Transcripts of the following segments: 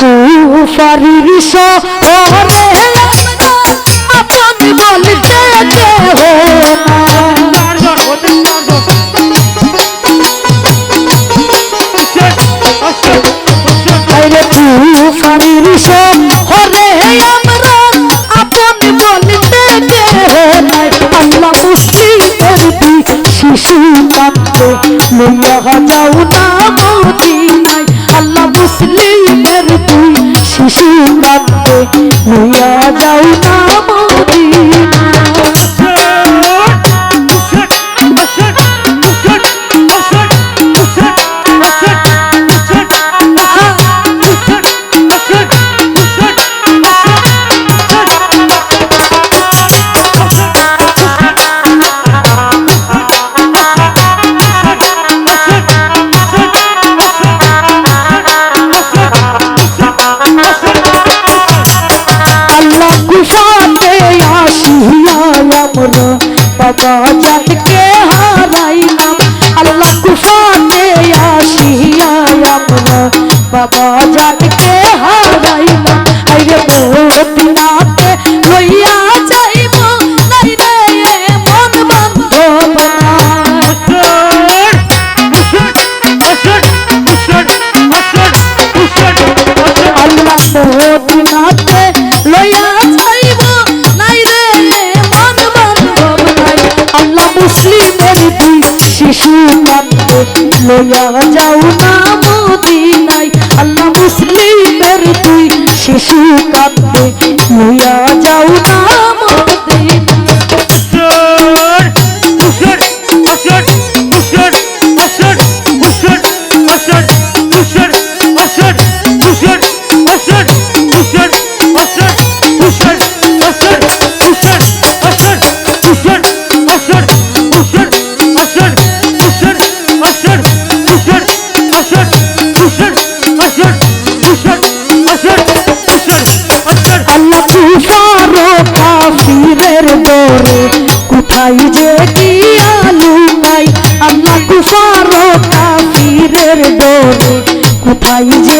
কুফারির শহরে আপন বলতে কেহ কুফারির শহরে শিশু কান্দে লইয়া যাও না কোথায় যে আলু লুকাই আল্লাহ কুফারো কাফিরের দরে। কোথায় যে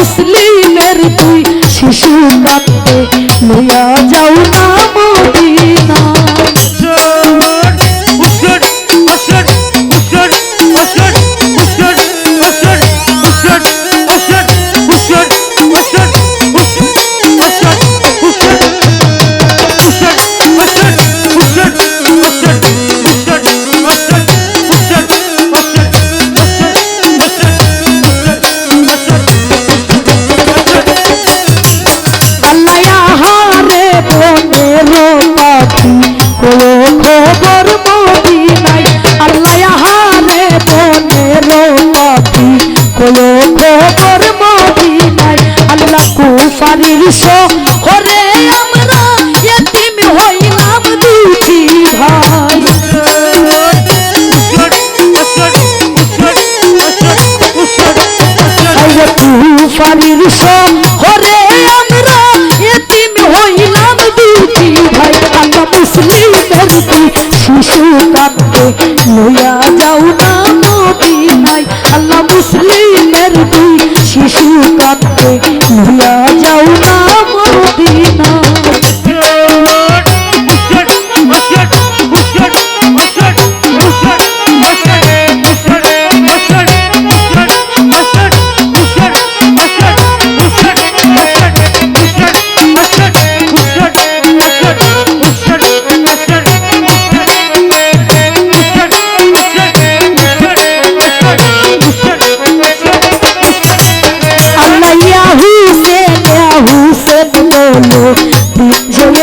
মুসলিমের তুই শিশু কান্দে লইয়া যাও না। তুফানির হরে আমরা এতিম হইলাম দুটি ভাই আল্লাহ মুসলিমের দুই শিশু কান্দে লইয়া যাও না আল্লাহ শিশু লইয়া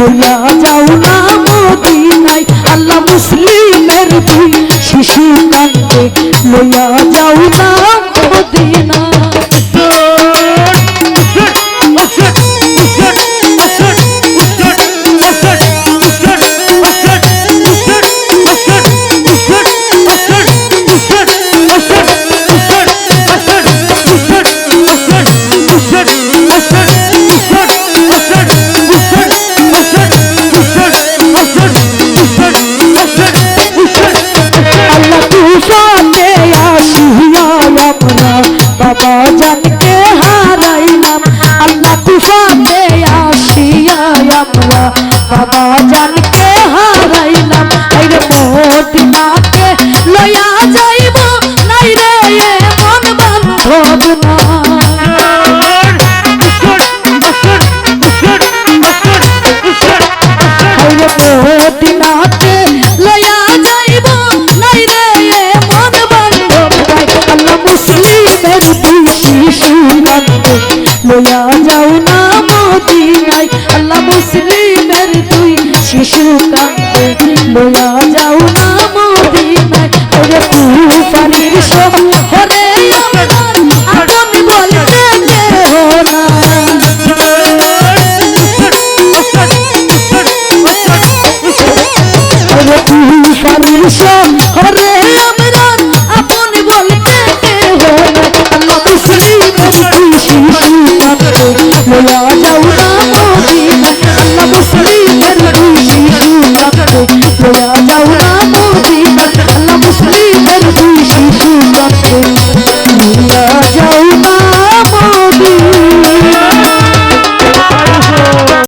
কান্দে লইয়া লইয়া